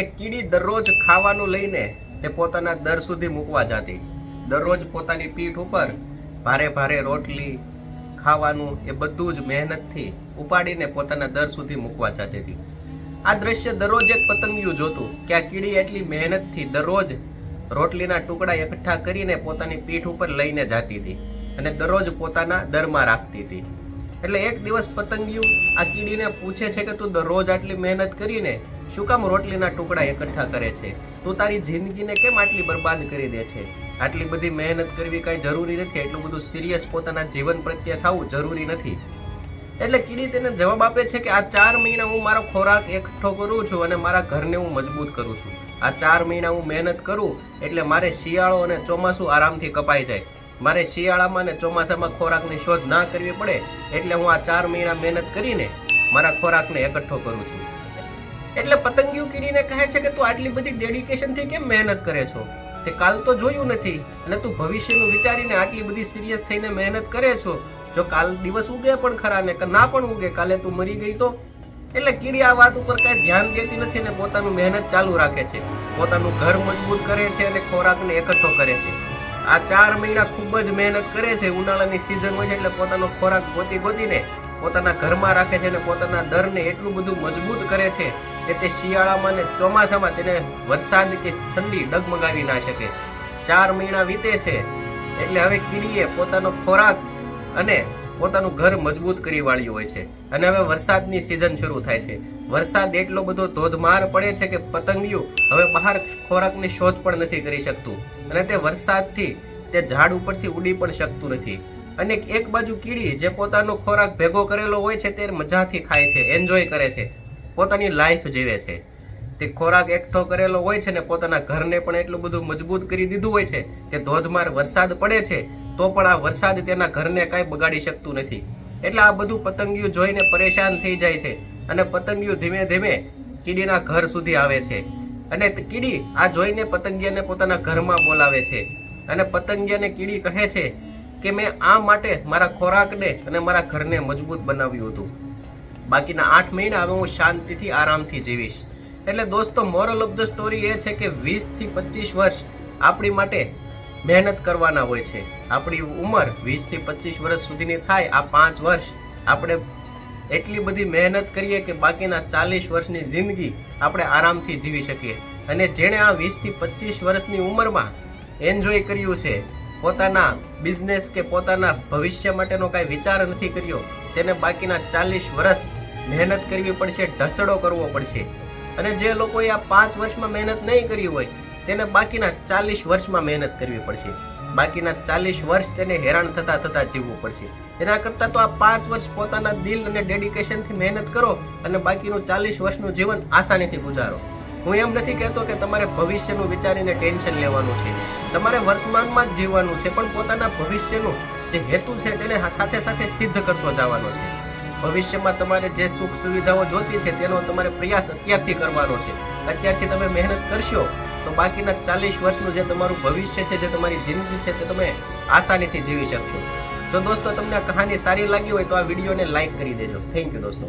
એક કીડી દરરોજ ખાવાનું લઈને તે પોતાના દર સુધી મૂકવા જતી. દરરોજ પોતાની પીઠ ઉપર ભારે ભારે રોટલી ખાવાનું એ બધું જ મહેનતથી ઉપાડીને પોતાના દર સુધી મૂકવા જતી હતી. આ દ્રશ્ય દરરોજ એક પતંગિયું જોતું કે આ કીડી એટલી મહેનતથી દરરોજ રોટલીના ટુકડા એકઠા કરીને પોતાની પીઠ ઉપર લઈને જતી હતી અને દરરોજ પોતાના દરમાં રાખતી હતી. એટલે એક દિવસ પતંગિયું આ કીડીને પૂછે છે કે તું દરરોજ આટલી મહેનત કરીને શું કામ રોટલીના ટુકડા એકઠા કરે છે? તું તારી જિંદગીને કેમ આટલી બરબાદ કરી દે છે? આટલી બધી મહેનત કરવી કાંઈ જરૂરી નથી એટલું બધું સિરિયસ પોતાના જીવન પ્રત્યે થવું જરૂરી નથી. એટલે કીડી તેને જવાબ આપે છે કે આ ચાર મહિના હું મારો ખોરાક એકઠો કરું છું અને મારા ઘરને હું મજબૂત કરું છું. આ ચાર મહિના હું મહેનત કરું એટલે મારે શિયાળો અને ચોમાસું આરામથી કપાઈ જાય. મારે શિયાળામાં અને ચોમાસામાં ખોરાકની શોધ ના કરવી પડે એટલે હું આ ચાર મહિના મહેનત કરીને મારા ખોરાકને એકઠો કરું છું. એટલે પતંગિયું કીડીને કહે છે કે તું આટલી બધી ડેડિકેશનથી કેમ મહેનત કરે છો? તે કાલ તો જોયું નથી અને તું ભવિષ્યનું વિચારીને આટલી બધી સિરિયસ થઈને મહેનત કરે છો. જો કાલ દિવસ ઉગે પણ ખરા ને ના પણ ઉગે, કાલે તું મરી ગઈ તો? એટલે કીડી આ વાત ઉપર કઈ ધ્યાન દેતી નથી ને પોતાનું મહેનત ચાલુ રાખે છે. પોતાનું ઘર મજબૂત કરે છે અને ખોરાકને એકઠો કરે છે. આ ચાર મહિના ખૂબ જ મહેનત કરે છે. ઉનાળાની સિઝન હોય છે એટલે પોતાનો ખોરાક ગોતી ગોતીને પોતાના ઘરમાં રાખે છે અને પોતાના દરને એટલું બધું મજબૂત કરે છે કે તે શિયાળામાં ને ચોમાસામાં તેને વરસાદ કે ઠંડી ડગમગાવી ના શકે. ચાર મહિના વીતે છે, એટલે હવે કીડીએ પોતાનો ખોરાક અને પોતાનું ઘર મજબૂત કરી વાળ્યું હોય છે. અને હવે વરસાદની સિઝન શરૂ થાય છે. વરસાદ એટલો બધો ધોધમાર પડે છે કે પતંગિયું હવે બહાર ખોરાકની શોધ પણ નથી કરી શકતું. અને તે વરસાદથી તે ઝાડ ઉપરથી ઉડી પણ શકતું નથી. અને એક બાજુ કીડી જે પોતાનો ખોરાક ભેગો કરેલો હોય છે, તે મજાથી ખાય છે એન્જોય કરે છે. પોતાની લાઈફ જીવે છે. તે ખોરાક એકઠો કરેલો હોય છે ને પોતાના ઘરને પણ એટલું બધું મજબૂત કરી દીધું હોય છે કે ધોધમાર વરસાદ પડે છે, તો પણ આ વરસાદ તેના ઘરને કાંઈ બગાડી શકતું નથી. એટલે આ બધું પતંગિયું જોઈને પરેશાન થઈ જાય છે અને પતંગિયું ધીમે ધીમે કીડીના ઘર સુધી આવે છે. અને કીડી આ જોઈને પતંગિયાને પોતાના ઘરમાં બોલાવે છે. અને પતંગિયાને કીડી કહે છે કે, મેં આ માટે મારા ખોરાકને અને મારા ઘરને મજબૂત બનાવ્યું હતું. બાકીના આઠ મહિના હવે હું શાંતિથી આરામથી જીવીશ. એટલે દોસ્તો મોરલ ઓફ ધ સ્ટોરી એ છે કે વીસથી પચીસ વર્ષ આપણી માટે મહેનત કરવાના હોય છે. આપણી ઉંમર વીસથી પચીસ વર્ષ સુધીની થાય, આ પાંચ વર્ષ આપણે એટલી બધી મહેનત કરીએ કે બાકીના ચાલીસ વર્ષની જિંદગી આપણે આરામથી જીવી શકીએ. અને જેણે આ વીસથી પચીસ વર્ષની ઉંમરમાં એન્જોય કર્યું છે પોતાના બિઝનેસ કે પોતાના ભવિષ્ય માટેનો કાંઈ વિચાર નથી કર્યો, તેને બાકીના ચાલીસ વર્ષ મહેનત કરવી પડશે, ઢસડો કરવો પડશે. અને જે લોકોએ આ પાંચ વર્ષમાં મહેનત નહીં કરી હોય, તેને બાકીના ચાલીસ વર્ષમાં મહેનત કરવી પડશે. બાકીના ચાલીસ વર્ષ તેને હેરાન થતા થતા જીવવું પડશે. એના કરતાં તો આ પાંચ વર્ષ પોતાના દિલ અને ડેડિકેશનથી મહેનત કરો અને બાકીનું ચાલીસ વર્ષનું જીવન આસાનીથી ગુજારો. હું એમ નથી કહેતો કે તમારે ભવિષ્યનું વિચારીને ટેન્શન લેવાનું છે. તમારે વર્તમાનમાં જ જીવવાનું છે, પણ પોતાના ભવિષ્યનું જે હેતુ છે તેને સાથે સાથે સિદ્ધ કરતો જવાનો છે. ભવિષ્યમાં તમારે જે સુખ સુવિધાઓ જોતી છે તેનો તમારે પ્રયાસ અત્યારથી કરવાનો છે. અત્યારથી તમે મહેનત કરશો તો બાકીના ચાલીસ વર્ષનું જે તમારું ભવિષ્ય છે, જે તમારી જિંદગી છે તે તમે આસાનીથી જીવી શકશો. જો દોસ્તો તમને કહાની સારી લાગી હોય તો આ વિડીયોને લાઈક કરી દેજો. થેન્ક યુ દોસ્તો.